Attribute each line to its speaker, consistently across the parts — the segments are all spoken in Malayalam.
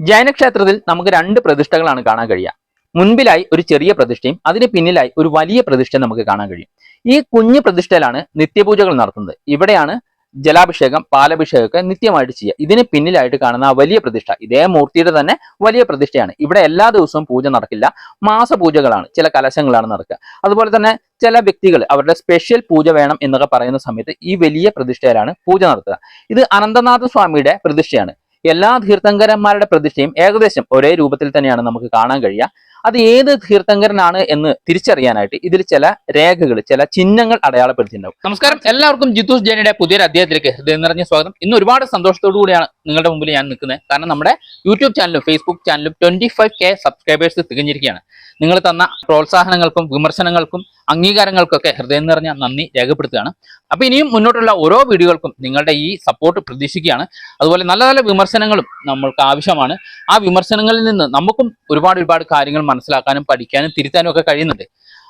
Speaker 1: ജൈനക്ഷേത്രത്തിൽ നമുക്ക് രണ്ട് പ്രതിഷ്ഠകളാണ് കാണാൻ കഴിയുക. മുൻപിലായി ഒരു ചെറിയ പ്രതിഷ്ഠയും അതിന് പിന്നിലായി ഒരു വലിയ പ്രതിഷ്ഠയും നമുക്ക് കാണാൻ കഴിയും. ഈ കുഞ്ഞു പ്രതിഷ്ഠയിലാണ് നിത്യപൂജകൾ നടത്തുന്നത്. ഇവിടെയാണ് ജലാഭിഷേകം പാലഭിഷേകമൊക്കെ നിത്യമായിട്ട് ചെയ്യുക. ഇതിന് പിന്നിലായിട്ട് കാണുന്ന ആ വലിയ പ്രതിഷ്ഠ ഇതേ മൂർത്തിയുടെ തന്നെ വലിയ പ്രതിഷ്ഠയാണ്. ഇവിടെ എല്ലാ ദിവസവും പൂജ നടക്കില്ല. മാസപൂജകളാണ് ചില കലശങ്ങളാണ് നടക്കുക. അതുപോലെ തന്നെ ചില വ്യക്തികൾ അവരുടെ സ്പെഷ്യൽ പൂജ വേണം എന്നൊക്കെ പറയുന്ന സമയത്ത് ഈ വലിയ പ്രതിഷ്ഠയിലാണ് പൂജ നടത്തുക. ഇത് അനന്തനാഥ സ്വാമിയുടെ പ്രതിഷ്ഠയാണ്. എല്ലാ തീർത്ഥങ്കരന്മാരുടെ പ്രതിഷ്ഠയും ഏകദേശം ഒരേ രൂപത്തിൽ തന്നെയാണ് നമുക്ക് കാണാൻ കഴിയുക. അത് ഏത് തീർത്ഥങ്കരനാണ് എന്ന് തിരിച്ചറിയാനായിട്ട് ഇതിൽ ചില രേഖകൾ ചില ചിഹ്നങ്ങൾ അടയാളപ്പെടുത്തിയിട്ടുണ്ടാവും. നമസ്കാരം. എല്ലാവർക്കും ജിത്തൂസ് ജൈനയുടെ പുതിയൊരു അധ്യായത്തിലേക്ക് ഹൃദയം നിറഞ്ഞ സ്വാഗതം. ഇന്ന് ഒരുപാട് സന്തോഷത്തോടു കൂടിയാണ് നിങ്ങളുടെ മുമ്പിൽ ഞാൻ നിൽക്കുന്നത്. കാരണം നമ്മുടെ യൂട്യൂബ് ചാനലും ഫേസ്ബുക്ക് ചാനലും ട്വന്റി ഫൈവ് കെ സബ്സ്ക്രൈബേഴ്സ് തികഞ്ഞിരിക്കുകയാണ്. നിങ്ങൾ തന്ന പ്രോത്സാഹനങ്ങൾക്കും വിമർശനങ്ങൾക്കും അംഗീകാരങ്ങൾക്കൊക്കെ ഹൃദയം നിറഞ്ഞ നന്ദി രേഖപ്പെടുത്തുകയാണ്. അപ്പൊ ഇനിയും മുന്നോട്ടുള്ള ഓരോ വീഡിയോകൾക്കും നിങ്ങളുടെ ഈ സപ്പോർട്ട് പ്രതീക്ഷിക്കുകയാണ്. അതുപോലെ നല്ല നല്ല വിമർശനങ്ങളും നമ്മൾക്ക് ആവശ്യമാണ്. ആ വിമർശനങ്ങളിൽ നിന്ന് നമുക്കും ഒരുപാട് ഒരുപാട് കാര്യങ്ങൾ മനസ്സിലാക്കാനും പഠിക്കാനും തിരുത്താനും ഒക്കെ കഴിയുന്നുണ്ട്.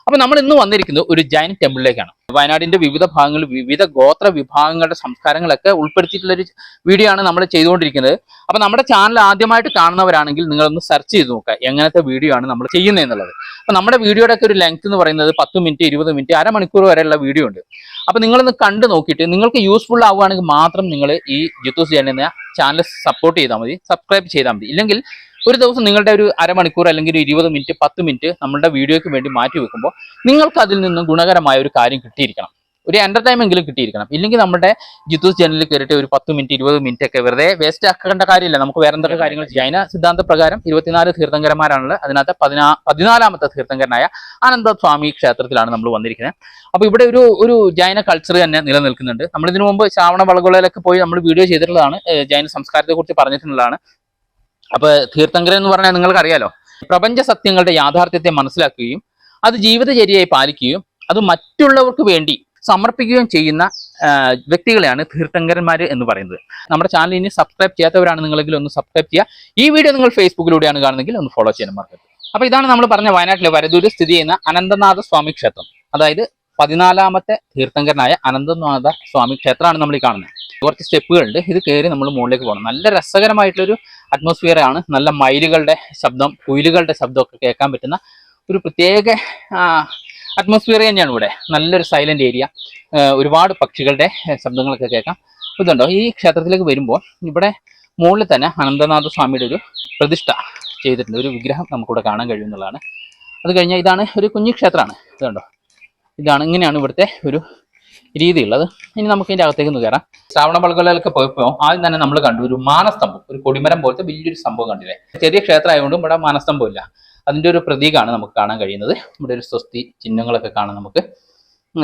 Speaker 1: അപ്പൊ നമ്മൾ ഇന്ന് വന്നിരിക്കുന്നത് ഒരു ജൈൻ ടെമ്പിളിലേക്കാണ് വയനാടിന്റെ വിവിധ ഭാഗങ്ങളിൽ വിവിധ ഗോത്ര വിഭാഗങ്ങളുടെ സംസ്കാരങ്ങളൊക്കെ ഉൾപ്പെടുത്തിയിട്ടുള്ള ഒരു വീഡിയോ ആണ് നമ്മൾ ചെയ്തുകൊണ്ടിരിക്കുന്നത്. അപ്പൊ നമ്മുടെ ചാനൽ ആദ്യമായിട്ട് കാണുന്നവരാണെങ്കിൽ നിങ്ങളൊന്ന് സെർച്ച് ചെയ്ത് നോക്കുക. എങ്ങനത്തെ വീഡിയോ ആണ് നമ്മൾ ചെയ്യുന്നത് എന്നുള്ളത്. അപ്പൊ നമ്മുടെ വീഡിയോയുടെ ഒക്കെ ഒരു ലെങ്ത് എന്ന് പറയുന്നത് പത്ത് മിനിറ്റ് ഇരുപത് മിനിറ്റ് അരമണിക്കൂർ വരെയുള്ള വീഡിയോ ഉണ്ട്. അപ്പൊ നിങ്ങളൊന്ന് കണ്ടു നോക്കിയിട്ട് നിങ്ങൾക്ക് യൂസ്ഫുൾ ആവുകയാണെങ്കിൽ മാത്രം നിങ്ങൾ ഈ ജിത്തൂസ് ജൈൻ എന്ന ചാനൽ സപ്പോർട്ട് ചെയ്താൽ മതി. സബ്സ്ക്രൈബ് ചെയ്താൽ മതി. ഇല്ലെങ്കിൽ ഒരു ദിവസം നിങ്ങളുടെ ഒരു അരമണിക്കൂർ അല്ലെങ്കിൽ ഒരു ഇരുപത് മിനിറ്റ് പത്ത് മിനിറ്റ് നമ്മളുടെ വീഡിയോയ്ക്ക് വേണ്ടി മാറ്റി വെക്കുമ്പോൾ നിങ്ങൾക്ക് അതിൽ നിന്നും ഗുണകരമായ ഒരു കാര്യം കിട്ടിയിരിക്കണം. ഒരു എന്റർടൈൻമെങ്കിലും കിട്ടിയിരിക്കണം. ഇല്ലെങ്കിൽ നമ്മുടെ ജിത്തൂസ് ചാനലിൽ കയറിയിട്ട് ഒരു പത്ത് മിനിറ്റ് ഇരുപത് മിനിറ്റ് ഒക്കെ വെറുതെ വേസ്റ്റ് ആക്കേണ്ട കാര്യമില്ല. നമുക്ക് വേറെ എന്തൊക്കെ കാര്യങ്ങൾ ജൈന സിദ്ധാന്ത പ്രകാരം ഇരുപത്തിനാല് തീർത്ഥങ്കരന്മാരാണുള്ളത്. അതിനകത്ത് പതിനാ പതിനാലാമത്തെ തീർത്ഥങ്കരനായ ആനന്ദസ്വാമി ക്ഷേത്രത്തിലാണ് നമ്മൾ വന്നിരിക്കുന്നത്. അപ്പൊ ഇവിടെ ഒരു ഒരു ജൈന കൾച്ചർ തന്നെ നിലനിൽക്കുന്നുണ്ട്. നമ്മൾ ഇതിനു മുമ്പ് ശ്രാവണ വളകുളയിലൊക്കെ പോയി നമ്മൾ വീഡിയോ ചെയ്തിട്ടുള്ളതാണ്. ജൈന സംസ്കാരത്തെ കുറിച്ച് പറഞ്ഞിട്ടുള്ളതാണ്. അപ്പൊ തീർത്ഥങ്കരൻ എന്ന് പറഞ്ഞാൽ നിങ്ങൾക്ക് അറിയാലോ പ്രപഞ്ച സത്യങ്ങളുടെ യാഥാർത്ഥ്യത്തെ മനസ്സിലാക്കുകയും അത് ജീവിതചര്യയായി പാലിക്കുകയും അത് മറ്റുള്ളവർക്ക് വേണ്ടി സമർപ്പിക്കുകയും ചെയ്യുന്ന വ്യക്തികളെയാണ് തീർത്ഥങ്കരന്മാർ എന്ന് പറയുന്നത്. നമ്മുടെ ചാനൽ ഇനി സബ്സ്ക്രൈബ് ചെയ്യാത്തവരാണ് നിങ്ങളെങ്കിൽ ഒന്ന് സബ്സ്ക്രൈബ് ചെയ്യുക. ഈ വീഡിയോ നിങ്ങൾ ഫേസ്ബുക്കിലൂടെയാണ് കാണുന്നതെങ്കിൽ ഒന്ന് ഫോളോ ചെയ്യാൻ മറക്കരുത്. അപ്പൊ ഇതാണ് നമ്മൾ പറഞ്ഞ വയനാട്ടിലെ വരദൂര് സ്ഥിതി ചെയ്യുന്ന അനന്തനാഥ സ്വാമി ക്ഷേത്രം. അതായത് പതിനാലാമത്തെ തീർത്ഥങ്കരനായ അനന്തനാഥ സ്വാമി ക്ഷേത്രമാണ് നമ്മൾ ഈ കാണുന്നത്. കുറച്ച് സ്റ്റെപ്പുകളുണ്ട്. ഇത് കയറി നമ്മൾ മുകളിലേക്ക് പോകണം. നല്ല രസകരമായിട്ടുള്ളൊരു അറ്റ്മോസ്ഫിയർ ആണ്. നല്ല മയിലുകളുടെ ശബ്ദം കുയിലുകളുടെ ശബ്ദമൊക്കെ കേൾക്കാൻ പറ്റുന്ന ഒരു പ്രത്യേക അറ്റ്മോസ്ഫിയർ തന്നെയാണ് ഇവിടെ. നല്ലൊരു സൈലന്റ് ഏരിയ ഒരുപാട് പക്ഷികളുടെ ശബ്ദങ്ങളൊക്കെ കേൾക്കാം. ഇതുണ്ടോ? ഈ ക്ഷേത്രത്തിലേക്ക് വരുമ്പോൾ ഇവിടെ മുകളിൽ തന്നെ അനന്തനാഥ സ്വാമിയുടെ ഒരു പ്രതിഷ്ഠ ചെയ്തിട്ടുണ്ട്. ഒരു വിഗ്രഹം നമുക്കിവിടെ കാണാൻ കഴിയുമെന്നുള്ളതാണ്. അത് കഴിഞ്ഞാൽ ഇതാണ് ഒരു കുഞ്ഞു ക്ഷേത്രമാണ്. ഇതുണ്ടോ? ഇതാണ് ഇങ്ങനെയാണ് ഇവിടുത്തെ ഒരു രീതിയുള്ളത്. ഇനി നമുക്ക് ഇതിന്റെ അകത്തേക്ക് ഒന്ന് കയറാം. ശ്രാവണ പളകളിലൊക്കെ പോയപ്പോൾ ആദ്യം തന്നെ നമ്മൾ കണ്ടു ഒരു മാനസ്തംഭം. ഒരു കൊടിമരം പോലത്തെ വലിയൊരു സംഭവം കണ്ടില്ലേ? ചെറിയ ക്ഷേത്രമായതുകൊണ്ടും ഇവിടെ മാനസ്തംഭം ഇല്ല അതിന്റെ ഒരു പ്രതീകമാണ് നമുക്ക് കാണാൻ കഴിയുന്നത്. ഇവിടെ ഒരു സ്വസ്തി ചിഹ്നങ്ങളൊക്കെ കാണാം നമുക്ക്.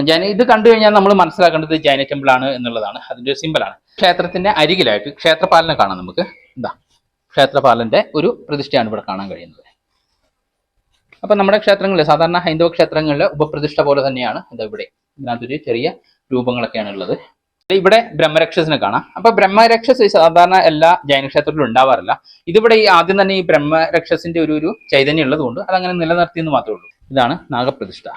Speaker 1: ജൈന ഇത് കണ്ടു കഴിഞ്ഞാൽ നമ്മൾ മനസ്സിലാക്കേണ്ടത് ജൈന ടെമ്പിൾ ആണ് എന്നുള്ളതാണ്. അതിന്റെ ഒരു സിമ്പിളാണ് ക്ഷേത്രത്തിന്റെ അരികിലായിട്ട് ക്ഷേത്രപാലനെ കാണാം നമുക്ക്. എന്താ ക്ഷേത്രപാലന്റെ ഒരു പ്രതിഷ്ഠയാണ് ഇവിടെ കാണാൻ കഴിയുന്നത്. അപ്പൊ നമ്മുടെ ക്ഷേത്രങ്ങളിൽ സാധാരണ ഹൈന്ദവ ക്ഷേത്രങ്ങളിലെ ഉപപ്രതിഷ്ഠ പോലെ തന്നെയാണ് എന്താ ഇവിടെ ഇതിനകത്തൊരു ചെറിയ രൂപങ്ങളൊക്കെയാണ് ഉള്ളത്. ഇവിടെ ബ്രഹ്മരക്ഷസിനെ കാണാം. അപ്പൊ ബ്രഹ്മരക്ഷസ് സാധാരണ എല്ലാ ജൈന ക്ഷേത്രത്തിലും ഉണ്ടാവാറില്ല. ഇതിവിടെ ഈ ആദ്യം തന്നെ ഈ ബ്രഹ്മരക്ഷസിന്റെ ഒരു ഒരു ചൈതന്യം ഉള്ളതുകൊണ്ട് അതങ്ങനെ നിലനിർത്തിയെന്ന് മാത്രമേ ഉള്ളൂ. ഇതാണ് നാഗപ്രതിഷ്ഠ.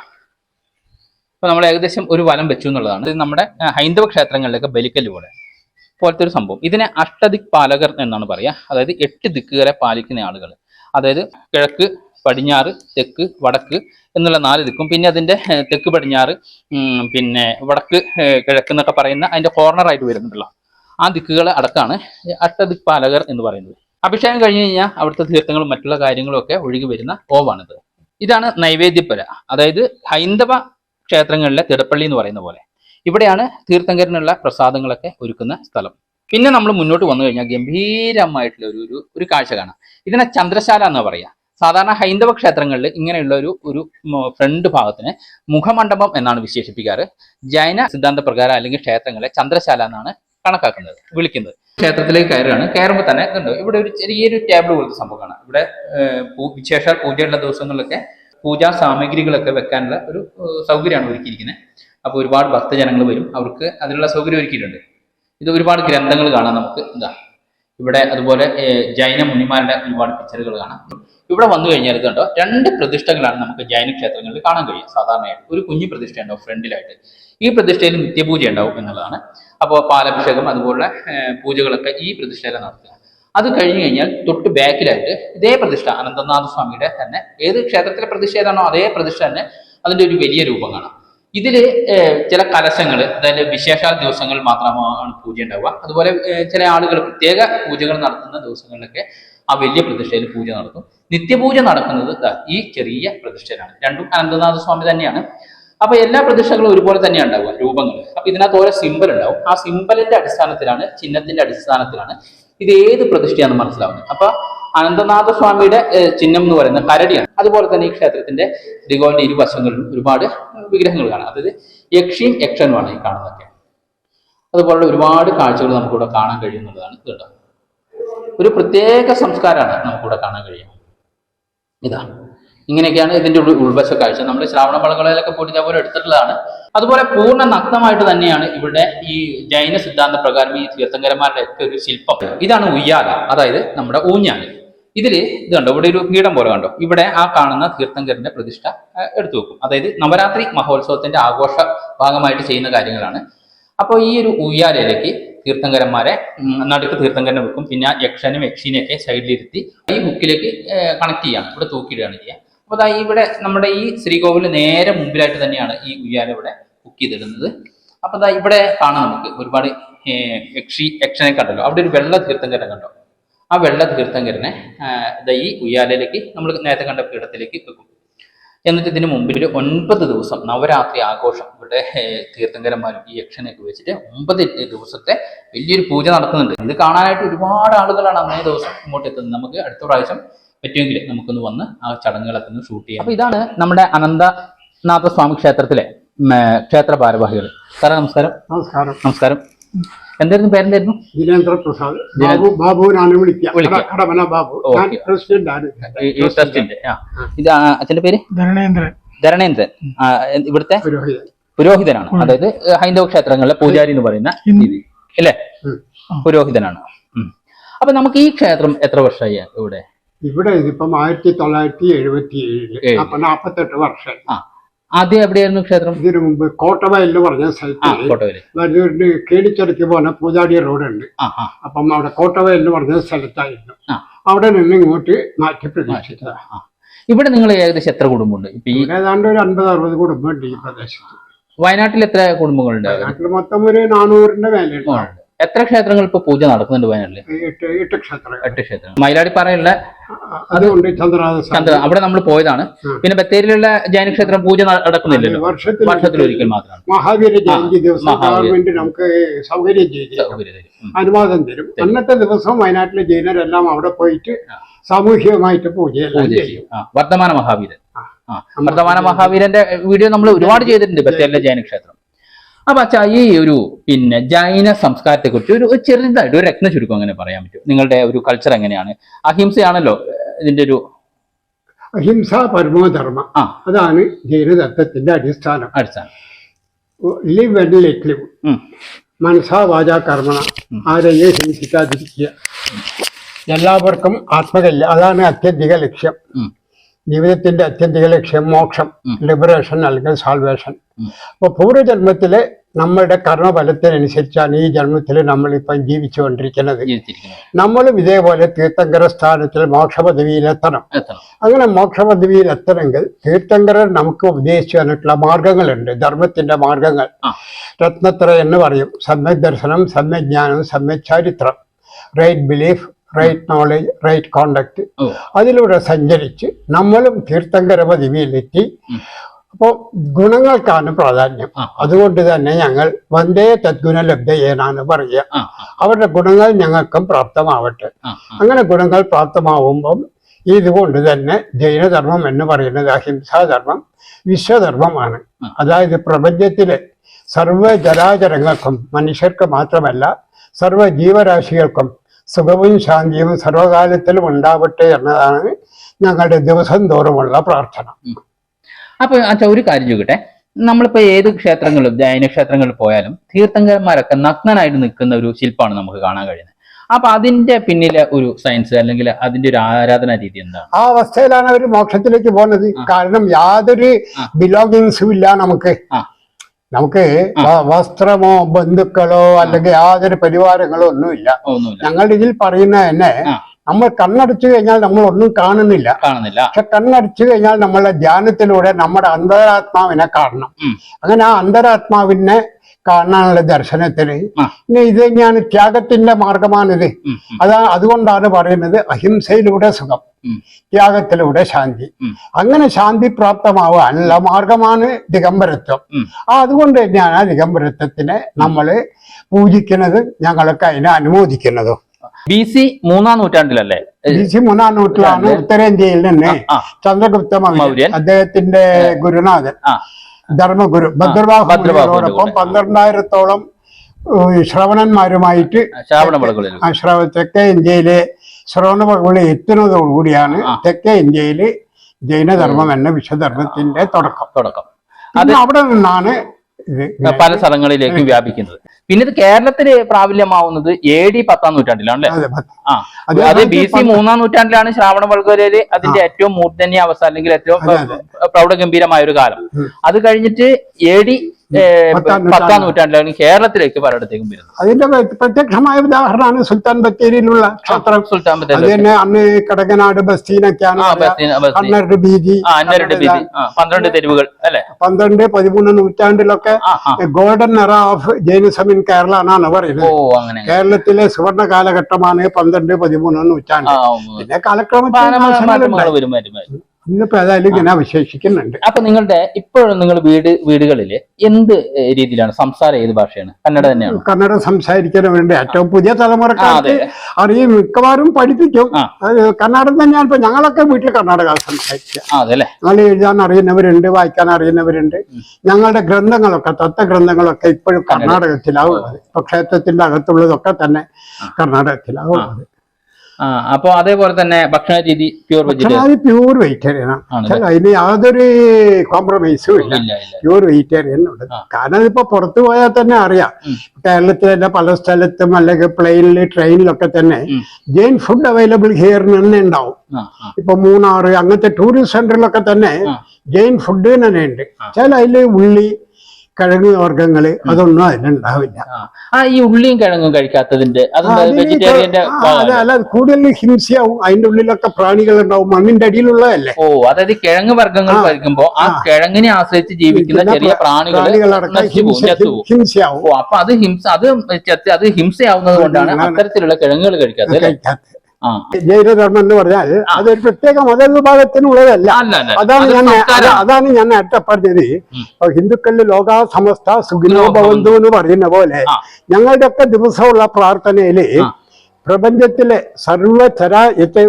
Speaker 1: അപ്പൊ നമ്മൾ ഏകദേശം ഒരു വലം വെച്ചു എന്നുള്ളതാണ്. ഇത് നമ്മുടെ ഹൈന്ദവ ക്ഷേത്രങ്ങളിലൊക്കെ ബലിക്കൽ പോലെ. പോലത്തെ ഒരു സംഭവം. ഇതിനെ അഷ്ടദിക് പാലകർ എന്നാണ് പറയുക അതായത് എട്ട് ദിക്കുകളെ പാലിക്കുന്ന ആളുകൾ അതായത് കിഴക്ക് പടിഞ്ഞാറ് തെക്ക് വടക്ക് എന്നുള്ള നാല് ദിക്കും. പിന്നെ അതിന്റെ തെക്ക് പടിഞ്ഞാറ് പിന്നെ വടക്ക് കിഴക്ക് എന്നൊക്കെ പറയുന്ന അതിന്റെ കോർണർ ആയിട്ട് വരുന്നുണ്ടല്ലോ. ആ ദിക്കുകളെ അടക്കാണ് അട്ടദിക് പാലകർ എന്ന് പറയുന്നത്. അഭിഷേകം കഴിഞ്ഞു കഴിഞ്ഞാൽ അവിടുത്തെ തീർത്ഥങ്ങളും മറ്റുള്ള കാര്യങ്ങളും ഒക്കെ ഒഴുകി വരുന്ന ഓവാണിത്. ഇതാണ് നൈവേദ്യപ്പുര. അതായത് ഹൈന്ദവ ക്ഷേത്രങ്ങളിലെ തിടപ്പള്ളി എന്ന് പറയുന്ന പോലെ. ഇവിടെയാണ് തീർത്ഥങ്കരനുള്ള പ്രസാദങ്ങളൊക്കെ ഒരുക്കുന്ന സ്ഥലം. പിന്നെ നമ്മൾ മുന്നോട്ട് വന്നു കഴിഞ്ഞാൽ ഗംഭീരമായിട്ടുള്ള ഒരു ഒരു ഒരു കാഴ്ച കാണാം. ഇതിനെ ചന്ദ്രശാല എന്നാ പറയാ. സാധാരണ ഹൈന്ദവ ക്ഷേത്രങ്ങളിൽ ഇങ്ങനെയുള്ള ഒരു ഒരു ഫ്രണ്ട് ഭാഗത്തിന് മുഖമണ്ഡപം എന്നാണ് വിശേഷിപ്പിക്കാറ്. ജൈന സിദ്ധാന്ത പ്രകാരം അല്ലെങ്കിൽ ക്ഷേത്രങ്ങളെ ചന്ദ്രശാല എന്നാണ് കണക്കാക്കുന്നത് വിളിക്കുന്നത്. ക്ഷേത്രത്തിലേക്ക് കയറുകയാണ്. കയറുമ്പോൾ തന്നെ ഇതുണ്ട് ഇവിടെ ഒരു ചെറിയൊരു ടേബിൾ പോലത്തെ സംഭവമാണ്. ഇവിടെ വിശേഷ പൂജയുള്ള ദിവസങ്ങളിലൊക്കെ പൂജാ സാമഗ്രികളൊക്കെ വെക്കാനുള്ള ഒരു സൗകര്യമാണ് ഒരുക്കിയിരിക്കുന്നത് അപ്പോൾ ഒരുപാട് ഭക്തജനങ്ങൾ വരും. അവർക്ക് അതിനുള്ള സൗകര്യം ഒരുക്കിയിട്ടുണ്ട്. ഇത് ഒരുപാട് ഗ്രന്ഥങ്ങൾ കാണാം നമുക്ക്. എന്താ ഇവിടെ അതുപോലെ ജൈന മുനിമാരുടെ ഒരുപാട് പിക്ചറുകൾ കാണാം. ഇവിടെ വന്നു കഴിഞ്ഞാൽ കണ്ടോ രണ്ട് പ്രതിഷ്ഠകളാണ് നമുക്ക് ജൈന ക്ഷേത്രങ്ങളിൽ കാണാൻ കഴിയും. സാധാരണയായിട്ട് ഒരു കുഞ്ഞു പ്രതിഷ്ഠ ഉണ്ടാവും ഫ്രണ്ടിലായിട്ട്. ഈ പ്രതിഷ്ഠയിൽ നിത്യപൂജ ഉണ്ടാവും എന്നുള്ളതാണ്. അപ്പോൾ പാലഭിഷേകം അതുപോലെ പൂജകളൊക്കെ ഈ പ്രതിഷ്ഠയിൽ നടത്തുക. അത് കഴിഞ്ഞു കഴിഞ്ഞാൽ തൊട്ട് ബാക്കിലായിട്ട് ഇതേ പ്രതിഷ്ഠ അനന്തനാഥ സ്വാമിയുടെ തന്നെ ഏത് ക്ഷേത്രത്തിലെ പ്രതിഷ്ഠ ഏതാണോ അതേ പ്രതിഷ്ഠ തന്നെ അതിന്റെ ഒരു വലിയ രൂപം കാണാം. ഇതിൽ ചില കലശങ്ങൾ അതായത് വിശേഷാൽ ദിവസങ്ങൾ മാത്രമാണ് പൂജ ഉണ്ടാവുക. അതുപോലെ ചില ആളുകൾ പ്രത്യേക പൂജകൾ നടത്തുന്ന ദിവസങ്ങളിലൊക്കെ ആ വലിയ പ്രതിഷ്ഠയിൽ പൂജ നടത്തും. നിത്യപൂജ നടക്കുന്നത് ഈ ചെറിയ പ്രതിഷ്ഠയിലാണ്. രണ്ടും അനന്തനാഥ സ്വാമി തന്നെയാണ്. അപ്പൊ എല്ലാ പ്രതിഷ്ഠകളും ഒരുപോലെ തന്നെ ഉണ്ടാവുക രൂപങ്ങൾ അപ്പൊ ഇതിനകത്ത് ഓരോ സിമ്പൽ ഉണ്ടാവും. ആ സിമ്പലിന്റെ അടിസ്ഥാനത്തിലാണ് ചിഹ്നത്തിന്റെ അടിസ്ഥാനത്തിലാണ് ഇത് ഏത് പ്രതിഷ്ഠയാണ് മനസ്സിലാവുന്നത്. അപ്പൊ അനന്തനാഥ സ്വാമിയുടെ ചിഹ്നം എന്ന് പറയുന്നത് കരടിയാണ്. അതുപോലെ തന്നെ ഈ ക്ഷേത്രത്തിന്റെ ദിഗോന്റെ ഇരുവശങ്ങളിലും ഒരുപാട് വിഗ്രഹങ്ങൾ കാണാം. അതായത് യക്ഷിയും യക്ഷനുമാണ് ഈ കാണുന്നതൊക്കെ. അതുപോലുള്ള ഒരുപാട് കാഴ്ചകൾ നമുക്കിവിടെ കാണാൻ കഴിയുന്നുള്ളതാണ് ഇത് കേട്ടോ. ഒരു പ്രത്യേക സംസ്കാരമാണ് നമുക്കിവിടെ കാണാൻ കഴിയുക ഇതാ. ഇങ്ങനെയൊക്കെയാണ് ഇതിന്റെ ഉൾ- ഉൾവശ കാഴ്ച. നമ്മൾ ശ്രാവണ വളകളിലൊക്കെ പോയിട്ട് ഇതേപോലെ എടുത്തിട്ടുള്ളതാണ്. അതുപോലെ പൂർണ നഗ്നമായിട്ട് തന്നെയാണ് ഇവിടെ ഈ ജൈന സിദ്ധാന്ത പ്രകാരം ഈ തീർത്ഥങ്കരന്മാരുടെ ഒക്കെ ഒരു ശില്പം. ഇതാണ് ഉയ്യാല അതായത് നമ്മുടെ ഊഞ്ഞാൽ. ഇതിൽ ഇത് കണ്ടോ? ഇവിടെ ഒരു പീഠം പോലെ കണ്ടോ? ഇവിടെ ആ കാണുന്ന തീർത്ഥങ്കരന്റെ പ്രതിഷ്ഠ എടുത്തു വെക്കും. അതായത് നവരാത്രി മഹോത്സവത്തിന്റെ ആഘോഷ ഭാഗമായിട്ട് ചെയ്യുന്ന കാര്യങ്ങളാണ്. അപ്പോൾ ഈ ഒരു ഉയ്യാലയിലേക്ക് തീർത്ഥങ്കരന്മാരെ നടുക്ക് തീർത്ഥങ്കരനെ വെക്കും. പിന്നെ യക്ഷനും യക്ഷിനെയൊക്കെ സൈഡിലിരുത്തി ഈ ബുക്കിലേക്ക് കണക്ട് ചെയ്യാം. ഇവിടെ തൂക്കിയിടുകയാണ് ചെയ്യുക. അപ്പോൾ അതായത് ഇവിടെ നമ്മുടെ ഈ ശ്രീകോവിലിന് നേരെ മുമ്പിലായിട്ട് തന്നെയാണ് ഈ ഉയ്യാല ഇവിടെ ബുക്ക് ചെയ്തിടുന്നത്. അപ്പോൾ ദാ ഇവിടെ കാണാം നമുക്ക് ഒരുപാട് യക്ഷി യക്ഷനെ കണ്ടല്ലോ. അവിടെ ഒരു വെള്ള തീർത്ഥങ്കരൻ കണ്ടോ? ആ വെള്ള തീർത്ഥങ്കരനെ ഈ ഉയ്യാലയിലേക്ക് നമ്മൾ നേരത്തെ കണ്ട പീഠത്തിലേക്ക് വെക്കും എന്നിട്ട് ഇതിന് മുമ്പിൽ ഒൻപത് ദിവസം നവരാത്രി ആഘോഷം ഇവിടെ തീർത്ഥങ്കരന്മാരും ഈ യക്ഷനെയൊക്കെ വെച്ചിട്ട് ഒമ്പത് ദിവസത്തെ വലിയൊരു പൂജ നടത്തുന്നുണ്ട്. ഇത് കാണാനായിട്ട് ഒരുപാട് ആളുകളാണ് അന്നേ ദിവസം ഇങ്ങോട്ട് എത്തുന്നത് നമുക്ക് അടുത്ത പ്രാവശ്യം പറ്റുമെങ്കിൽ നമുക്കൊന്ന് വന്ന് ആ ചടങ്ങുകളൊക്കെ ഒന്ന് ഷൂട്ട് ചെയ്യാം. അപ്പൊ ഇതാണ് നമ്മുടെ അനന്തനാഥ സ്വാമി ക്ഷേത്രത്തിലെ ക്ഷേത്ര ഭാരവാഹികൾ സാറേ നമസ്കാരം.
Speaker 2: നമസ്കാരം.
Speaker 1: നമസ്കാരം. എന്തായിരുന്നു പേരെന്തായിരുന്നു?
Speaker 2: ജിതേന്ദ്ര പ്രസാദ്. ബാബു ബാബുവിനാണ് വിളിക്കുക.
Speaker 1: വിളിക്കുക.
Speaker 2: കട- കടമന ബാബു. ഞാൻ
Speaker 1: ഓക്കേ.
Speaker 2: പ്രസിഡന്റ് ആണ്
Speaker 1: ഈ- ഈ ട്രസ്റ്റിന്റെ ആ. ഇത് ആ, അച്ഛന്റെ പേര്?
Speaker 2: ധരണേന്ദ്രൻ.
Speaker 1: ധരണേന്ദ്രൻ. ഇവിടുത്തെ? പുരോഹിതനാണ്. അതായത് ഹൈന്ദവ ക്ഷേത്രങ്ങളിലെ പൂജാരി എന്ന് പറയുന്ന രീതി. അല്ലേ? പുരോഹിതനാണ്. ഉം. അപ്പൊ നമുക്ക് ഈ ക്ഷേത്രം എത്ര വർഷമായി ഇവിടെ?
Speaker 2: ഇവിടെ ഇതിപ്പം ആയിരത്തി തൊള്ളായിരത്തി എഴുപത്തി
Speaker 1: ഏഴിൽ.
Speaker 2: അപ്പൊ നാപ്പത്തെട്ട് വർഷം.
Speaker 1: ആ. ആദ്യം എവിടെയായിരുന്നു ക്ഷേത്രം?
Speaker 2: ഇതിനു മുമ്പ് കോട്ടവയൽ എന്ന് പറഞ്ഞ സ്ഥലത്ത്
Speaker 1: കോട്ടവര്
Speaker 2: പൂജാടിയ റോഡ് പോകുന്ന പൂജാടി റോഡുണ്ട്. അപ്പം അവിടെ കോട്ടവയൽ എന്ന് പറഞ്ഞ സ്ഥലത്തായിരുന്നു. അവിടെ നിന്ന് ഇങ്ങോട്ട് മാറ്റി പ്രതീക്ഷിച്ചത്.
Speaker 1: ഇവിടെ നിങ്ങൾ ഏകദേശം എത്ര കുടുംബമുണ്ട്?
Speaker 2: ഏതാണ്ട് ഒരു അൻപത് അറുപത് കുടുംബമുണ്ട് ഈ പ്രദേശത്ത്.
Speaker 1: വയനാട്ടിൽ എത്ര കുടുംബങ്ങളുണ്ട്?
Speaker 2: വയനാട്ടിൽ മൊത്തം ഒരു നാനൂറിന്റെ മേലെയുണ്ട്.
Speaker 1: എത്ര ക്ഷേത്രങ്ങൾ ഇപ്പൊ പൂജ നടക്കുന്നുണ്ട് വയനാട്ടിൽ?
Speaker 2: എട്ട് ക്ഷേത്രം ക്ഷേത്രങ്ങൾ.
Speaker 1: എട്ട് ക്ഷേത്രങ്ങൾ. മയിലാടിപ്പാറയുള്ള
Speaker 2: അതുകൊണ്ട്
Speaker 1: ചന്ദ്ര അവിടെ നമ്മൾ പോയതാണ്. പിന്നെ ബത്തേരിയിലുള്ള ജൈന ക്ഷേത്രം പൂജ നടക്കുന്നില്ലല്ലോ.
Speaker 2: വർഷത്തിൽ
Speaker 1: ഒരിക്കൽ. മാത്രമാണ്.
Speaker 2: മഹാവീര ജയന്തി ദിവസം. ഗവൺമെന്റ് നമുക്ക് സൗകര്യം ചെയ്തു. അനുവാദം തരും. അന്നത്തെ ദിവസം വയനാട്ടിലെ ജൈനരെല്ലാം അവിടെ പോയിട്ട് സാമൂഹികമായിട്ട്
Speaker 1: പൂജ
Speaker 2: ചെയ്യും.
Speaker 1: വർദ്ധമാന മഹാവീരൻ. വർദ്ധമാന മഹാവീരന്റെ വീഡിയോ നമ്മൾ ഒരുപാട് ചെയ്തിട്ടുണ്ട് ബത്തേരിയിലെ ജൈന ക്ഷേത്രം അപ്പൊ അച്ഛാ ഈ ഒരു പിന്നെ ജൈന സംസ്കാരത്തെ കുറിച്ച് ഒരു ചെറുതായിട്ട് ഒരു രത്ന ചുരുക്കം അങ്ങനെ പറയാൻ പറ്റും നിങ്ങളുടെ ഒരു കൾച്ചർ എങ്ങനെയാണ്? അഹിംസയാണല്ലോ ഇതിന്റെ ഒരു
Speaker 2: അഹിംസ പരമോധർമ്മ.
Speaker 1: ആ.
Speaker 2: അതാണ് ജൈനതത്വത്തിന്റെ അടിസ്ഥാനം.
Speaker 1: അടിസ്ഥാനം.
Speaker 2: Live and let live. മനസാ വാച കർമ്മണ. ആരെയും ഹിംസിക്കാതിരിക്കുക. എല്ലാവർക്കും ആത്മകല്യ അതാണ് അത്യന്തിക ലക്ഷ്യം. ജീവിതത്തിന്റെ അത്യന്തിക ലക്ഷ്യം മോക്ഷം ലിബറേഷൻ അല്ലെങ്കിൽ സാൽവേഷൻ. അപ്പൊ പൂർവജന്മത്തിൽ നമ്മളുടെ കർമ്മഫലത്തിനനുസരിച്ചാണ് ഈ ജന്മത്തിൽ നമ്മളിപ്പം ജീവിച്ചുകൊണ്ടിരിക്കുന്നത്.
Speaker 1: കൊണ്ടിരിക്കുന്നത്
Speaker 2: നമ്മളും ഇതേപോലെ തീർത്ഥങ്കര സ്ഥാനത്തിൽ മോക്ഷപദവിയിലെത്തണം.
Speaker 1: എത്തണം.
Speaker 2: അങ്ങനെ മോക്ഷപദവിയിൽ എത്തണമെങ്കിൽ തീർത്ഥങ്കരർ നമുക്ക് ഉപദേശിച്ചു തന്നിട്ടുള്ള മാർഗങ്ങളുണ്ട്. ധർമ്മത്തിന്റെ മാർഗങ്ങൾ. രത്നത്ര എന്ന് പറയും. സമ്യക് ദർശനം സമ്യക് ജ്ഞാനം സമ്യക് ചരിത്രം. Right belief right knowledge right conduct. അതിലൂടെ സഞ്ചരിച്ച് നമ്മളും തീർത്ഥങ്കര പദവിയിലെത്തി. അപ്പോൾ ഗുണങ്ങൾക്കാണ് പ്രാധാന്യം. അതുകൊണ്ട് തന്നെ ഞങ്ങൾ വന്ദേ തദ്ഗുണ ലബ്ധയേനാണ് പറയുക. അവരുടെ ഗുണങ്ങൾ ഞങ്ങൾക്കും പ്രാപ്തമാവട്ടെ. അങ്ങനെ ഗുണങ്ങൾ പ്രാപ്തമാവുമ്പം ഇതുകൊണ്ട് തന്നെ ജൈനധർമ്മം എന്ന് പറയുന്നത് അഹിംസാധർമ്മം വിശ്വധർമ്മമാണ്. അതായത് പ്രപഞ്ചത്തിലെ സർവ ജലാചരങ്ങൾക്കും മനുഷ്യർക്ക് മാത്രമല്ല സർവ ജീവരാശികൾക്കും സുഖവും ശാന്തിയും സർവകാലത്തിലും ഉണ്ടാവട്ടെ എന്നതാണ് ഞങ്ങളുടെ ദിവസം തോറുമുള്ള പ്രാർത്ഥന.
Speaker 1: അപ്പൊ അച്ഛാ ഒരു കാര്യം ചോദിക്കട്ടെ. നമ്മളിപ്പോ ഏത് ക്ഷേത്രങ്ങളിലും ജൈന ക്ഷേത്രങ്ങളിൽ പോയാലും തീർത്ഥങ്കരന്മാരൊക്കെ നഗ്നനായിട്ട് നിൽക്കുന്ന ഒരു ശില്പമാണ് നമുക്ക് കാണാൻ കഴിയുന്നത്. അപ്പൊ അതിന്റെ പിന്നിലെ ഒരു സയൻസ് അല്ലെങ്കിൽ അതിന്റെ ഒരു ആരാധനാ രീതി എന്താണ്?
Speaker 2: ആ അവസ്ഥയിലാണ് അവർ മോക്ഷത്തിലേക്ക് പോകുന്നത്. കാരണം യാതൊരു. ബിലോങ്ങിങ്സും ഇല്ല നമുക്ക്. നമുക്ക് വസ്ത്രമോ ബന്ധുക്കളോ അല്ലെങ്കിൽ യാതൊരു പരിവാരങ്ങളോ ഒന്നുമില്ല. ഞങ്ങളുടെ ഇതിൽ പറയുന്ന തന്നെ. നമ്മൾ കണ്ണടച്ചു കഴിഞ്ഞാൽ നമ്മൾ ഒന്നും കാണുന്നില്ല.
Speaker 1: കാണുന്നില്ല.
Speaker 2: പക്ഷെ കണ്ണടച്ചു കഴിഞ്ഞാൽ നമ്മളെ ധ്യാനത്തിലൂടെ നമ്മുടെ അന്തരാത്മാവിനെ കാണണം. അങ്ങനെ ആ അന്തരാത്മാവിനെ കാണാനുള്ള ദർശനത്തിന് പിന്നെ ഇത് ഞാൻ ത്യാഗത്തിന്റെ മാർഗമാണിത്. അതാ അതുകൊണ്ടാണ് പറയുന്നത് അഹിംസയിലൂടെ സുഖം ത്യാഗത്തിലൂടെ ശാന്തി. അങ്ങനെ ശാന്തി പ്രാപ്തമാവാനുള്ള മാർഗമാണ് ദിഗംബരത്വം. ആ അതുകൊണ്ട് തന്നെയാണ് ആ ദിഗംബരത്വത്തിനെ നമ്മൾ പൂജിക്കുന്നത് ഞങ്ങൾക്ക് അതിനെ അനുമോദിക്കുന്നതും.
Speaker 1: ബി സി മൂന്നാം നൂറ്റാണ്ടിലല്ലേ?
Speaker 2: ബി സി മൂന്നാം നൂറ്റിലാണ് ഉത്തരേന്ത്യയിൽ നിന്ന് ചന്ദ്രഗുപ്ത മൗര്യൻ. അദ്ദേഹത്തിന്റെ ഗുരുനാഥൻ ധർമ്മഗുരു
Speaker 1: കൂടെ.
Speaker 2: പന്ത്രണ്ടായിരത്തോളം ശ്രവണന്മാരുമായിട്ട്
Speaker 1: ശ്രാവണവിളകളിൽ
Speaker 2: ആ ശ്രവ തെക്കേ ഇന്ത്യയിലെ ശ്രവണപകുളി എത്തുന്നതോടുകൂടിയാണ് തെക്കേ ഇന്ത്യയിൽ ജൈനധർമ്മം എന്ന വിശ്വധർമ്മത്തിന്റെ തുടക്കം.
Speaker 1: തുടക്കം.
Speaker 2: അത് അവിടെ നിന്നാണ് ഇത്
Speaker 1: പല സ്ഥലങ്ങളിലേക്കും വ്യാപിക്കുന്നത്. പിന്നെ ഇത് കേരളത്തിൽ പ്രാബല്യമാവുന്നത് എ ഡി പത്താം നൂറ്റാണ്ടിലാണ് അല്ലെ?
Speaker 2: അതെ,
Speaker 1: ആ
Speaker 2: അത്
Speaker 1: ബി സി മൂന്നാം നൂറ്റാണ്ടിലാണ് ശ്രാവണ വൾഗരയിൽ അതിന്റെ ഏറ്റവും മൂർധന്യ അവസ്ഥ അല്ലെങ്കിൽ ഏറ്റവും. പ്രൗഢഗംഭീരമായ ഒരു കാലം. അത് കഴിഞ്ഞിട്ട് എ ഡി
Speaker 2: പത്താം
Speaker 1: നൂറ്റാണ്ടിലാണ്. കേരളത്തിലേക്ക് പലയിടത്തേക്കും വരുന്നത്.
Speaker 2: അതിന്റെ പ്രത്യക്ഷമായ ഉദാഹരണമാണ് സുൽത്താൻ ബത്തേരിയിലുള്ള ക്ഷേത്രം.
Speaker 1: സുൽത്താൻ ബത്തേരി
Speaker 2: തന്നെ അന്ന് കടകനാട് ബസ്തീനൊക്കെയാണ് കണ്ണരുടെ ബീതി
Speaker 1: പന്ത്രണ്ട് തെരുവുകൾ അല്ലെ?
Speaker 2: പന്ത്രണ്ട് പതിമൂന്ന് നൂറ്റാണ്ടിലൊക്കെ golden era of Jainism in Kerala എന്നാണ് പറയുന്നത്. കേരളത്തിലെ സുവർണ കാലഘട്ടമാണ് പന്ത്രണ്ട് പതിമൂന്ന് നൂറ്റാണ്ട്. പിന്നെ കാലക്രമത്തിൽ ഇന്നിപ്പോ ഏതായാലും ഇങ്ങനെ അവശേഷിക്കുന്നുണ്ട്.
Speaker 1: അപ്പൊ നിങ്ങളുടെ ഇപ്പോഴും നിങ്ങൾ വീട് വീടുകളിൽ എന്ത് രീതിയിലാണ്? സംസാരം ഏത് ഭാഷയാണ്? കന്നഡ തന്നെയാണ്?
Speaker 2: കന്നഡ സംസാരിക്കുന്നവരുണ്ട് ഏറ്റവും പുതിയ തലമുറക്കാർക്ക്. അറിയും മിക്കവാറും പഠിപ്പിക്കും. കന്നഡ തന്നെയാണ്. ഇപ്പൊ ഞങ്ങളൊക്കെ വീട്ടിൽ കർണാടക സംസാരിക്കുക. നല്ല എഴുതാൻ അറിയുന്നവരുണ്ട് വായിക്കാൻ അറിയുന്നവരുണ്ട്. ഞങ്ങളുടെ ഗ്രന്ഥങ്ങളൊക്കെ തത്വഗ്രന്ഥങ്ങളൊക്കെ ഇപ്പോഴും കർണാടകത്തിലാവും ഇപ്പൊ ക്ഷേത്രത്തിന്റെ അകത്തുള്ളതൊക്കെ തന്നെ കർണാടകത്തിലാണ്
Speaker 1: അപ്പൊ അതേപോലെ തന്നെ ഭക്ഷണ രീതി പ്യൂർ വെജിറ്റേറിയൻ
Speaker 2: പ്യൂർ വെജിറ്റേറിയൻ ആണ് അതിന് യാതൊരു കോംപ്രമൈസും ഇല്ല. പ്യൂർ വെജിറ്റേറിയൻ ഉണ്ട്. കാരണം ഇതിപ്പോ പുറത്തു പോയാൽ തന്നെ അറിയാം. കേരളത്തിൽ തന്നെ പല സ്ഥലത്തും അല്ലെങ്കിൽ പ്ലെയിനിൽ ട്രെയിനിലൊക്കെ തന്നെ ജെയിൻ ഫുഡ് അവൈലബിൾ ഹിയർ തന്നെ ഉണ്ടാവും. ഇപ്പൊ മൂന്നാറ് അങ്ങനത്തെ ടൂറിസ്റ്റ് സെന്ററിലൊക്കെ തന്നെ ജെയിൻ ഫുഡ് തന്നെ ഉണ്ട്. ചില അതിൽ ഉള്ളി കിഴങ്ങ് വർഗങ്ങൾ അതൊന്നും അതിലുണ്ടാവില്ല
Speaker 1: ആ. ഈ ഉള്ളിയും കിഴങ്ങും കഴിക്കാത്തതിന്റെ
Speaker 2: അല്ല അല്ല കൂടുതൽ ഹിംസയാവും അതിന്റെ ഉള്ളിലൊക്കെ പ്രാണികൾ ഉണ്ടാവും മണ്ണിന്റെ അടിയിലുള്ളതല്ലേ
Speaker 1: ഓ അതായത് കിഴങ്ങ്
Speaker 2: വർഗങ്ങൾ.
Speaker 1: കഴിക്കുമ്പോ ആ. കിഴങ്ങിനെ ആശ്രയിച്ച് ജീവിക്കുന്ന ചെറിയ പ്രാണികൾ
Speaker 2: ഹിംസയാവും
Speaker 1: ഓ അപ്പൊ അത് ഹിംസ അത് അത് ഹിംസയാവുന്നത് കൊണ്ടാണ്. അത്തരത്തിലുള്ള കിഴങ്ങുകൾ കഴിക്കാത്തത്
Speaker 2: ജൈനധർമ്മം എന്ന് പറഞ്ഞാൽ അതൊരു പ്രത്യേക മതവിഭാഗത്തിനുള്ളതല്ല. അതാണ് ഞാൻ അതാണ് ഞാൻ നേരത്തെ പറഞ്ഞത്.
Speaker 1: ഉം.
Speaker 2: ഇപ്പൊ ഹിന്ദുക്കളിൽ ലോകാ സമസ്ത സുഖിനോ ഭവന്തു എന്ന് പറയുന്ന പോലെ
Speaker 1: ഞങ്ങളുടെ
Speaker 2: ഞങ്ങളുടെയൊക്കെ ദിവസമുള്ള
Speaker 1: പ്രാർത്ഥനയിൽ.
Speaker 2: പ്രപഞ്ചത്തിലെ സർവചരാ ഇത്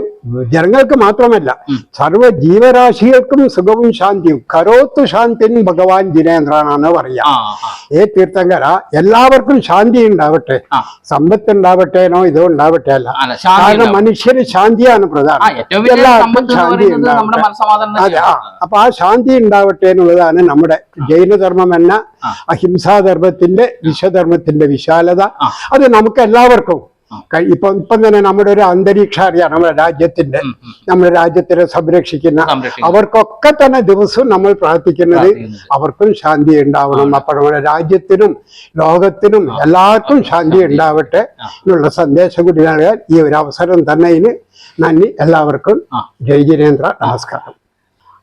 Speaker 2: ജനങ്ങൾക്ക് മാത്രമല്ല. സർവ ജീവരാശികൾക്കും സുഖവും ശാന്തിയും കരോത്തു ശാന്തിൻ ഭഗവാൻ ജിനേന്ദ്രനാണ് പറയാ. ഏ തീർത്ഥങ്കര എല്ലാവർക്കും ശാന്തി ഉണ്ടാവട്ടെ. സമ്പത്ത് ഉണ്ടാവട്ടേനോ ഇതോ ഉണ്ടാവട്ടെ അല്ല
Speaker 1: ശാന്തി
Speaker 2: കാരണം മനുഷ്യന് ശാന്തിയാണ് പ്രധാനം. എല്ലാവർക്കും ശാന്തി ഉണ്ടാവട്ടെ. അതെ അപ്പൊ ആ ശാന്തി ഉണ്ടാവട്ടെ എന്നുള്ളതാണ് നമ്മുടെ ജൈനധർമ്മം എന്ന. അഹിംസാധർമ്മത്തിന്റെ വിശ്വധർമ്മത്തിന്റെ വിശാലത. അത് നമുക്ക് എല്ലാവർക്കും ഇപ്പം ഇപ്പം തന്നെ നമ്മുടെ ഒരു അന്തരീക്ഷം അറിയാം നമ്മുടെ രാജ്യത്തിന്റെ. നമ്മുടെ രാജ്യത്തിനെ സംരക്ഷിക്കുന്ന. അവർക്കൊക്കെ തന്നെ ദിവസവും നമ്മൾ പ്രാർത്ഥിക്കുന്നത്. അവർക്കും ശാന്തി ഉണ്ടാവണം. അപ്പൊ നമ്മുടെ രാജ്യത്തിനും ലോകത്തിനും എല്ലാവർക്കും ശാന്തി ഉണ്ടാവട്ടെ. എന്നുള്ള സന്ദേശം കൂടി നൽകാൻ ഈ ഒരു അവസരം തന്നെ ഇനി നന്ദി. എല്ലാവർക്കും. ജയ് ജിനേന്ദ്ര. നമസ്കാരം.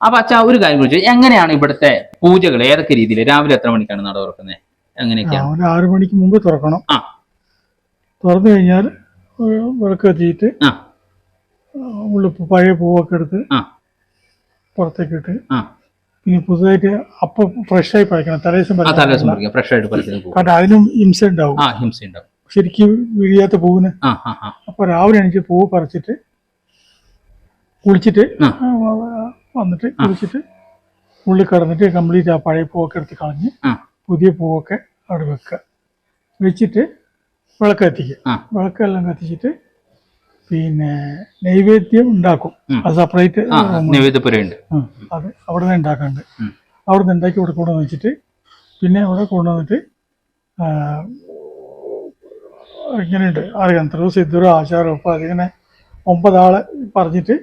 Speaker 1: അപ്പൊ അച്ഛാ ഒരു കാര്യം കുറിച്ച് എങ്ങനെയാണ് ഇവിടുത്തെ പൂജകൾ? ഏതൊക്കെ രീതിയിൽ? രാവിലെ എത്ര മണിക്കാണ് നട തുറക്കുന്നത് എങ്ങനെയൊക്കെയാണ്?
Speaker 3: ആറു മണിക്ക് മുമ്പ് തുറക്കണം.
Speaker 1: ആ.
Speaker 3: തുറന്നു കഴിഞ്ഞാൽ വിളക്ക് കത്തിയിട്ട്
Speaker 1: ആ.
Speaker 3: ഉള്ളിൽ പഴയ പൂവൊക്കെ എടുത്ത് പുറത്തേക്ക് ഇട്ട്
Speaker 1: പിന്നെ
Speaker 3: ഇനി പുതുതായിട്ട് അപ്പൊ ഫ്രഷായി പറിക്കണം. തലേദിവസം കാരണം അതിനും ഹിംസ ഉണ്ടാവും.
Speaker 1: ഹിംസ ഉണ്ടാവും.
Speaker 3: ശരിക്കും വിരിയാത്ത പൂവിന്. അപ്പൊ രാവിലെ എണീച്ച് പൂവ് പറിച്ചിട്ട് കുളിച്ചിട്ട് വന്നിട്ട് കുളിച്ചിട്ട് ഉള്ളിൽ കിടന്നിട്ട് കംപ്ലീറ്റ് ആ പഴയ പൂവൊക്കെ എടുത്ത് കളഞ്ഞ് പുതിയ പൂവൊക്കെ അവിടെ വെക്കുക. വെച്ചിട്ട് വിളക്ക്
Speaker 1: കത്തിക്കും
Speaker 3: വിളക്കെല്ലാം കത്തിച്ചിട്ട് പിന്നെ നൈവേദ്യം ഉണ്ടാക്കും. അത് സെപ്പറേറ്റ്
Speaker 1: നൈവേദ്യപുരയുണ്ട്.
Speaker 3: അത് അവിടെ നിന്ന് ഉണ്ടാക്കാണ്ട്. അവിടെ നിന്ന് ഉണ്ടാക്കി ഇവിടെ കൊണ്ടുവന്ന് വെച്ചിട്ട് പിന്നെ അവിടെ കൊണ്ടുവന്നിട്ട് ഇങ്ങനെയുണ്ട്. അറിയാം. ത്രൂ സിദ്ധുര ആചാരം ഉപ്പ അതിങ്ങനെ ഒമ്പതാളെ പറഞ്ഞിട്ട്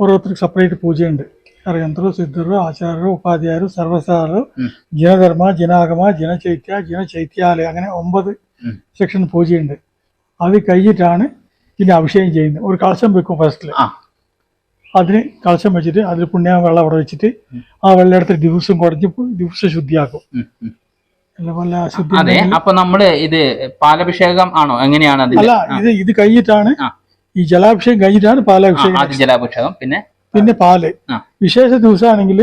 Speaker 3: ഓരോരുത്തർക്ക് സെപ്പറേറ്റ് പൂജയുണ്ട്. അറിയന്ത്രോ സിദ്ധുറോ ആചാര്യരോ ഉപാധ്യായരോ
Speaker 1: സർവസാരോ
Speaker 3: ജനധർമ്മ ജനാഗമ ജനചൈത്യ ജനചൈത്യാലയ അങ്ങനെ ഒമ്പത് സെക്ഷൻ പൂജയുണ്ട് അത് കഴിഞ്ഞിട്ടാണ് പിന്നെ അഭിഷേകം ചെയ്യുന്നത്. ഒരു കളശം വെക്കും ഫസ്റ്റിൽ അതിന് കളശം വെച്ചിട്ട് അതിൽ പുണ്യ വെള്ളം അവിടെ വെച്ചിട്ട് ആ വെള്ളം എടുത്ത് ദിവസം കുറഞ്ഞ് ദിവസം ശുദ്ധിയാക്കും.
Speaker 1: അതെ അപ്പൊ നമ്മൾ ഇത് പാലഭിഷേകം ആണോ? എങ്ങനെയാണ്
Speaker 3: അല്ല ഇത് ഇത് കഴിഞ്ഞിട്ടാണ് ഈ ജലാഭിഷേകം കഴിഞ്ഞിട്ടാണ് പാലാഭിഷേകം
Speaker 1: ജലാഭിഷേകം പിന്നെ
Speaker 3: പിന്നെ
Speaker 1: പാൽ.
Speaker 3: വിശേഷ ദിവസമാണെങ്കിൽ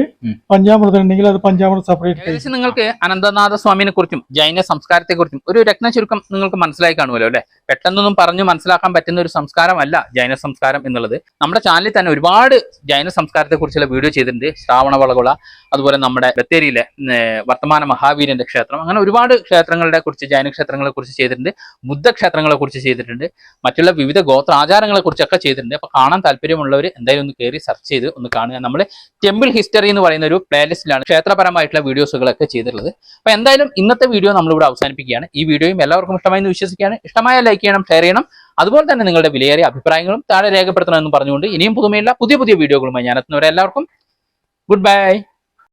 Speaker 3: പഞ്ചാമൃതം ഉണ്ടെങ്കിൽ അത് പഞ്ചാമൃതം സെപ്പറേറ്റ്
Speaker 1: നിങ്ങൾക്ക് അനന്തനാഥ സ്വാമിനെ കുറിച്ചും ജൈന സംസ്കാരത്തെ കുറിച്ചും ഒരു രത്ന ചുരുക്കം നിങ്ങൾക്ക് മനസ്സിലായി കാണുമല്ലോ അല്ലെ? പെട്ടെന്നൊന്നും പറഞ്ഞു മനസ്സിലാക്കാൻ പറ്റുന്ന ഒരു സംസ്കാരമല്ല ജൈന സംസ്കാരം എന്നുള്ളത്. നമ്മുടെ ചാനലിൽ തന്നെ ഒരുപാട് ജൈന സംസ്കാരത്തെ കുറിച്ചുള്ള വീഡിയോ ചെയ്തിട്ടുണ്ട്. ശ്രാവണവളകുള അതുപോലെ നമ്മുടെ ബത്തേരിയിലെ വർത്തമാന മഹാവീരന്റെ ക്ഷേത്രം. അങ്ങനെ ഒരുപാട് ക്ഷേത്രങ്ങളുടെ കുറിച്ച് ജൈന ക്ഷേത്രങ്ങളെ കുറിച്ച് ചെയ്തിട്ടുണ്ട്. ബുദ്ധക്ഷേത്രങ്ങളെ കുറിച്ച് ചെയ്തിട്ടുണ്ട്. മറ്റുള്ള വിവിധ ഗോത്ര ആചാരങ്ങളെ കുറിച്ചൊക്കെ ചെയ്തിട്ടുണ്ട്. അപ്പൊ കാണാൻ താല്പര്യമുള്ളവർ എന്തായാലും ഒന്ന് കയറി സെർച്ച് ചെയ്ത് ഒന്ന് കാണുക. നമ്മൾ ടെമ്പിൾ ഹിസ്റ്ററി എന്ന് പറയുന്ന ഒരു പ്ലേലിസ്റ്റിലാണ് ക്ഷേത്രപരമായിട്ടുള്ള വീഡിയോസുകളൊക്കെ ചെയ്തിട്ടുള്ളത്. അപ്പൊ എന്തായാലും ഇന്നത്തെ വീഡിയോ നമ്മളിവിടെ അവസാനിപ്പിക്കുകയാണ്. ഈ വീഡിയോയും എല്ലാവർക്കും ഇഷ്ടമായി എന്ന് വിശ്വസിക്കുകയാണ്. ഇഷ്ടമായ ലൈക്ക് ചെയ്യണം ഷെയർ ചെയ്യണം. അതുപോലെ തന്നെ നിങ്ങളുടെ വിലയേറിയ അഭിപ്രായങ്ങളും താഴെ രേഖപ്പെടുത്തണമെന്ന് പറഞ്ഞുകൊണ്ട് ഇനിയും പുതുമയുള്ള പുതിയ പുതിയ വീഡിയോകളുമായി ഞാനെത്തുന്നവരെ എല്ലാവർക്കും ഗുഡ് ബൈ